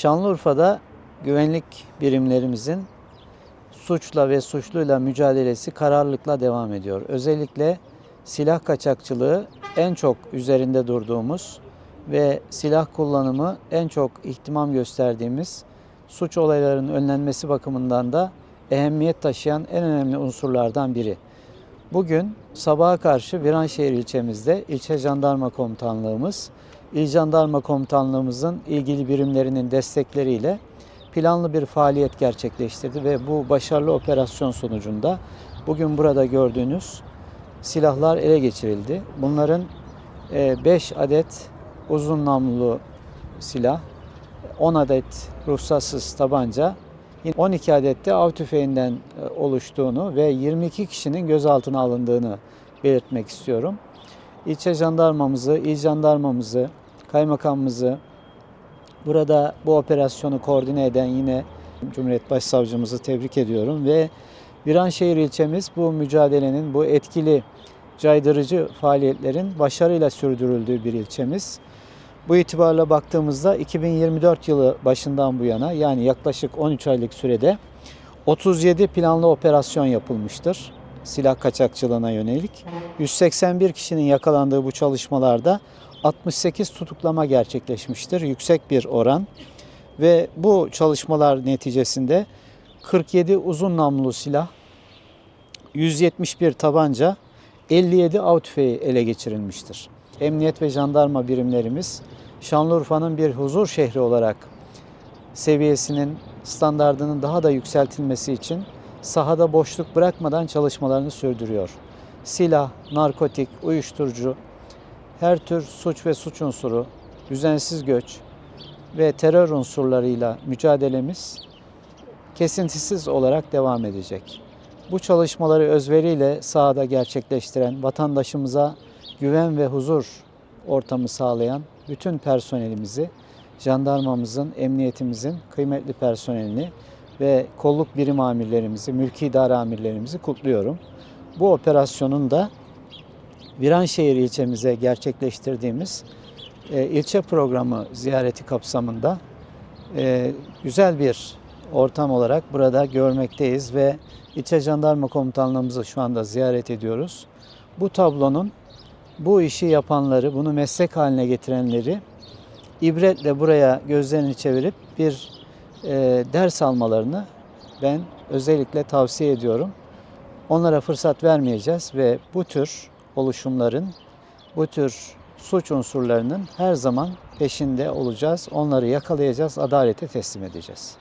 Şanlıurfa'da güvenlik birimlerimizin suçla ve suçluyla mücadelesi kararlılıkla devam ediyor. Özellikle silah kaçakçılığı en çok üzerinde durduğumuz ve silah kullanımı en çok ihtimam gösterdiğimiz suç olaylarının önlenmesi bakımından da ehemmiyet taşıyan en önemli unsurlardan biri. Bugün sabaha karşı Viranşehir ilçemizde ilçe jandarma komutanlığımız, İl Jandarma Komutanlığımızın ilgili birimlerinin destekleriyle planlı bir faaliyet gerçekleştirdi ve bu başarılı operasyon sonucunda bugün burada gördüğünüz silahlar ele geçirildi. Bunların 5 adet uzun namlulu silah, 10 adet ruhsatsız tabanca, 12 adet de av tüfeğinden e, oluştuğunu ve 22 kişinin gözaltına alındığını belirtmek istiyorum. İlçe jandarmamızı, il jandarmamızı, kaymakamımızı, burada bu operasyonu koordine eden yine Cumhuriyet Başsavcımızı tebrik ediyorum ve Viranşehir ilçemiz bu mücadelenin, bu etkili caydırıcı faaliyetlerin başarıyla sürdürüldüğü bir ilçemiz. Bu itibarla baktığımızda 2024 yılı başından bu yana yani yaklaşık 13 aylık sürede 37 planlı operasyon yapılmıştır silah kaçakçılığına yönelik. 181 kişinin yakalandığı bu çalışmalarda 68 tutuklama gerçekleşmiştir. Yüksek bir oran ve bu çalışmalar neticesinde 47 uzun namlulu silah, 171 tabanca, 57 av tüfeği ele geçirilmiştir. Emniyet ve jandarma birimlerimiz Şanlıurfa'nın bir huzur şehri olarak seviyesinin, standardının daha da yükseltilmesi için sahada boşluk bırakmadan çalışmalarını sürdürüyor. Silah, narkotik, uyuşturucu, her tür suç ve suç unsuru, düzensiz göç ve terör unsurlarıyla mücadelemiz kesintisiz olarak devam edecek. Bu çalışmaları özveriyle sahada gerçekleştiren, vatandaşımıza güven ve huzur ortamı sağlayan bütün personelimizi, jandarmamızın, emniyetimizin kıymetli personelini ve kolluk birim amirlerimizi, mülki idare amirlerimizi kutluyorum. Bu operasyonun da Viranşehir ilçemize gerçekleştirdiğimiz e, ilçe programı ziyareti kapsamında e, güzel bir ortam olarak burada görmekteyiz ve ilçe jandarma komutanlığımızı şu anda ziyaret ediyoruz. Bu tablonun bu işi yapanları, bunu meslek haline getirenleri ibretle buraya gözlerini çevirip bir e, ders almalarını ben özellikle tavsiye ediyorum. Onlara fırsat vermeyeceğiz ve bu tür oluşumların, bu tür suç unsurlarının her zaman peşinde olacağız. Onları yakalayacağız, adalete teslim edeceğiz.